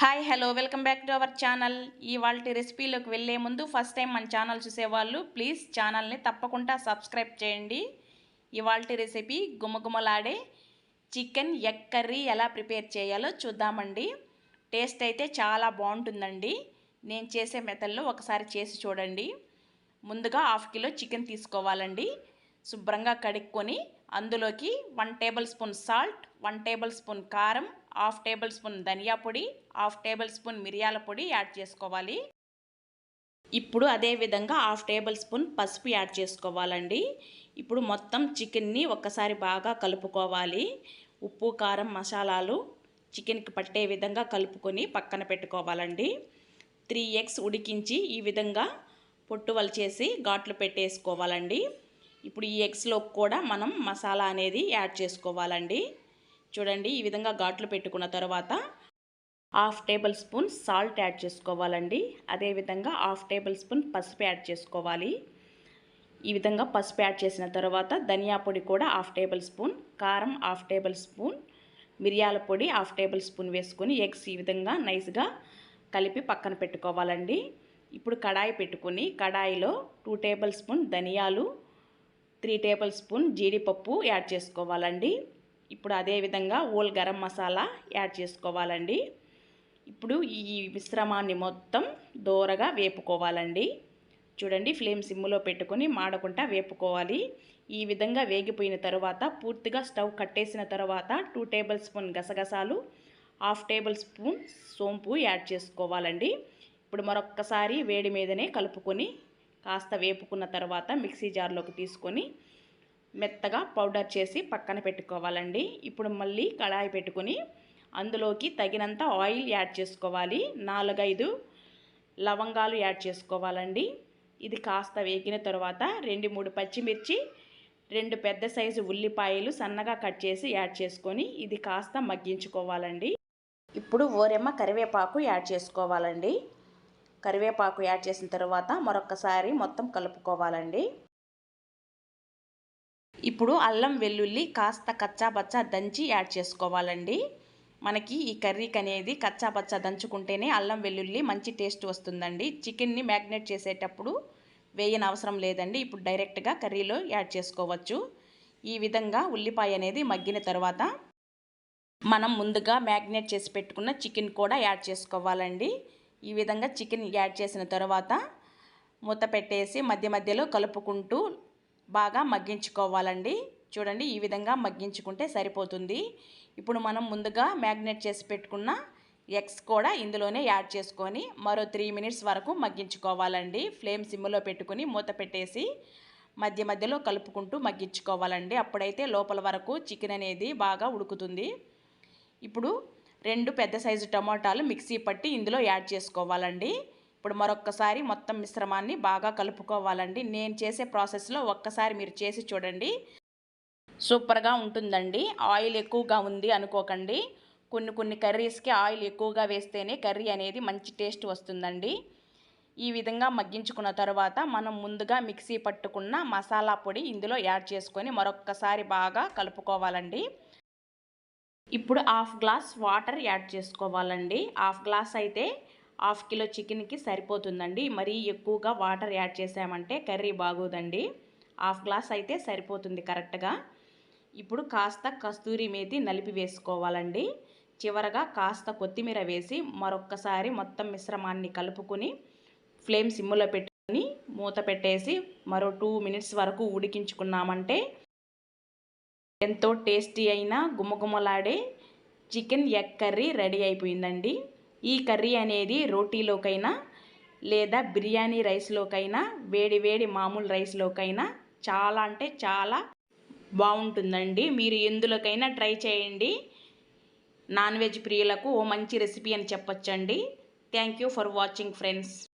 Hi hello welcome back to our channel ఇవాళ రెసిపీలోకి వెళ్ళే ముందు ఫస్ట్ టైం మన ఛానల్ చూసేవాళ్ళు ప్లీజ్ ఛానల్ని తప్పకుండా సబ్స్క్రైబ్ చేయండి. ఇవాళ రెసిపీ గుమగుమలాడే చికెన్ ఎగ్ కర్రీ ఎలా ప్రిపేర్ చేయాలో చూద్దామండి. టేస్ట్ అయితే చాలా బాగుంటుందండి. నేను చేసే మెథడ్లో ఒకసారి చేసి చూడండి. ముందుగా హాఫ్ కిలో చికెన్ తీసుకోవాలండి. శుభ్రంగా కడుక్కొని అందులోకి one tablespoon salt one tablespoon కారం హాఫ్ టేబుల్ స్పూన్ ధనియా పొడి హాఫ్ టేబుల్ స్పూన్ మిరియాల పొడి యాడ్ చేసుకోవాలి. ఇప్పుడు అదే విధంగా హాఫ్ టేబుల్ స్పూన్ పసుపు యాడ్ చేసుకోవాలండి. ఇప్పుడు మొత్తం చికెన్ని ఒక్కసారి బాగా కలుపుకోవాలి. ఉప్పు కారం మసాలాలు చికెన్కి పట్టే విధంగా కలుపుకొని పక్కన పెట్టుకోవాలండి. త్రీ ఎగ్స్ ఉడికించి ఈ విధంగా పొట్టు చేసి ఘాట్లు పెట్టేసుకోవాలండి. ఇప్పుడు ఈ ఎగ్స్లో కూడా మనం మసాలా అనేది యాడ్ చేసుకోవాలండి. చూడండి ఈ విధంగా ఘాట్లు పెట్టుకున్న తర్వాత half table spoon salt add చేసుకోవాలండి. అదేవిధంగా హాఫ్ టేబుల్ స్పూన్ పసుపు యాడ్ చేసుకోవాలి. ఈ విధంగా పసుపు యాడ్ చేసిన తర్వాత ధనియా పొడి కూడా హాఫ్ టేబుల్ స్పూన్ కారం హాఫ్ టేబుల్ స్పూన్ మిరియాల పొడి హాఫ్ టేబుల్ స్పూన్ వేసుకొని ఎగ్స్ ఈ విధంగా నైస్గా కలిపి పక్కన పెట్టుకోవాలండి. ఇప్పుడు కడాయి పెట్టుకొని కడాయిలో టూ టేబుల్ స్పూన్ ధనియాలు త్రీ టేబుల్ స్పూన్ జీడిపప్పు యాడ్ చేసుకోవాలండి. ఇప్పుడు అదేవిధంగా ఓల్ గరం మసాలా యాడ్ చేసుకోవాలండి. ఇప్పుడు ఈ మిశ్రమాన్ని మొత్తం దోరగా వేపుకోవాలండి. చూడండి ఫ్లేమ్ సిమ్లో పెట్టుకొని మాడకుండా వేపుకోవాలి. ఈ విధంగా వేగిపోయిన తర్వాత పూర్తిగా స్టవ్ కట్టేసిన తర్వాత టూ టేబుల్ స్పూన్ గసగసాలు హాఫ్ టేబుల్ స్పూన్ సోంపు యాడ్ చేసుకోవాలండి. ఇప్పుడు మరొక్కసారి వేడి మీదనే కలుపుకొని కాస్త వేపుకున్న తర్వాత మిక్సీ జార్లోకి తీసుకొని మెత్తగా పౌడర్ చేసి పక్కన పెట్టుకోవాలండి. ఇప్పుడు మళ్ళీ కడాయి పెట్టుకొని అందులోకి తగినంత ఆయిల్ యాడ్ చేసుకోవాలి. నాలుగైదు లవంగాలు యాడ్ చేసుకోవాలండి. ఇది కాస్త వేగిన తర్వాత రెండు మూడు పచ్చిమిర్చి రెండు పెద్ద సైజు ఉల్లిపాయలు సన్నగా కట్ చేసి యాడ్ చేసుకొని ఇది కాస్త మగ్గించుకోవాలండి. ఇప్పుడు ఓరెమ్మ కరివేపాకు యాడ్ చేసుకోవాలండి. కరివేపాకు యాడ్ చేసిన తర్వాత మరొకసారి మొత్తం కలుపుకోవాలండి. ఇప్పుడు అల్లం వెల్లుల్లి కాస్త కచ్చాబచ్చా దంచి యాడ్ చేసుకోవాలండి. మనకి ఈ కర్రీకి అనేది కచ్చాబచ్చా దంచుకుంటేనే అల్లం వెల్లుల్లి మంచి టేస్ట్ వస్తుందండి. చికెన్ని మ్యాగ్నేట్ చేసేటప్పుడు వేయని అవసరం లేదండి. ఇప్పుడు డైరెక్ట్గా కర్రీలో యాడ్ చేసుకోవచ్చు. ఈ విధంగా ఉల్లిపాయ అనేది మగ్గిన తర్వాత మనం ముందుగా మ్యాగ్నేట్ చేసి పెట్టుకున్న చికెన్ కూడా యాడ్ చేసుకోవాలండి. ఈ విధంగా చికెన్ యాడ్ చేసిన తర్వాత మూత పెట్టేసి మధ్య మధ్యలో కలుపుకుంటూ బాగా మగ్గించుకోవాలండి. చూడండి ఈ విధంగా మగ్గించుకుంటే సరిపోతుంది. ఇప్పుడు మనం ముందుగా మ్యాగ్నేట్ చేసి పెట్టుకున్న ఎగ్స్ కూడా ఇందులోనే యాడ్ చేసుకొని మరో త్రీ మినిట్స్ వరకు మగ్గించుకోవాలండి. ఫ్లేమ్ సిమ్లో పెట్టుకుని మూత పెట్టేసి మధ్య మధ్యలో కలుపుకుంటూ మగ్గించుకోవాలండి. అప్పుడైతే లోపల వరకు చికెన్ అనేది బాగా ఉడుకుతుంది. ఇప్పుడు రెండు పెద్ద సైజు టమాటాలు మిక్సీ పట్టి ఇందులో యాడ్ చేసుకోవాలండి. ఇప్పుడు మరొక్కసారి మొత్తం మిశ్రమాన్ని బాగా కలుపుకోవాలండి. నేను చేసే ప్రాసెస్లో ఒక్కసారి మీరు చేసి చూడండి. సూపర్గా ఉంటుందండి. ఆయిల్ ఎక్కువగా ఉంది అనుకోకండి. కొన్ని కొన్ని కర్రీస్కి ఆయిల్ ఎక్కువగా వేస్తేనే కర్రీ అనేది మంచి టేస్ట్ వస్తుందండి. ఈ విధంగా మగ్గించుకున్న తర్వాత మనం ముందుగా మిక్సీ పట్టుకున్న మసాలా పొడి ఇందులో యాడ్ చేసుకొని మరొక్కసారి బాగా కలుపుకోవాలండి. ఇప్పుడు హాఫ్ గ్లాస్ వాటర్ యాడ్ చేసుకోవాలండి. హాఫ్ గ్లాస్ అయితే హాఫ్ కిలో చికెన్కి సరిపోతుందండి. మరీ ఎక్కువగా వాటర్ యాడ్ చేసామంటే కర్రీ బాగోదండి. హాఫ్ గ్లాస్ అయితే సరిపోతుంది కరెక్ట్గా. ఇప్పుడు కాస్త కస్తూరి మేతి నలిపి వేసుకోవాలండి. చివరగా కాస్త కొత్తిమీర వేసి మరొక్కసారి మొత్తం మిశ్రమాన్ని కలుపుకొని ఫ్లేమ్ సిమ్ములో పెట్టుకొని మూత పెట్టేసి మరో టూ మినిట్స్ వరకు ఉడికించుకున్నామంటే ఎంతో టేస్టీ అయిన గుమగుమలాడే చికెన్ ఎగ్ కర్రీ రెడీ అయిపోయిందండి. ఈ కర్రీ అనేది రోటీలోకైనా లేదా బిర్యానీ రైస్లోకైనా వేడి వేడి మామూలు రైస్లోకైనా చాలా అంటే చాలా బాగుంటుందండి. మీరు ఎందులోకైనా ట్రై చేయండి. నాన్ వెజ్ ప్రియులకు ఓ మంచి రెసిపీ అని చెప్పొచ్చండి. Thank you for watching friends.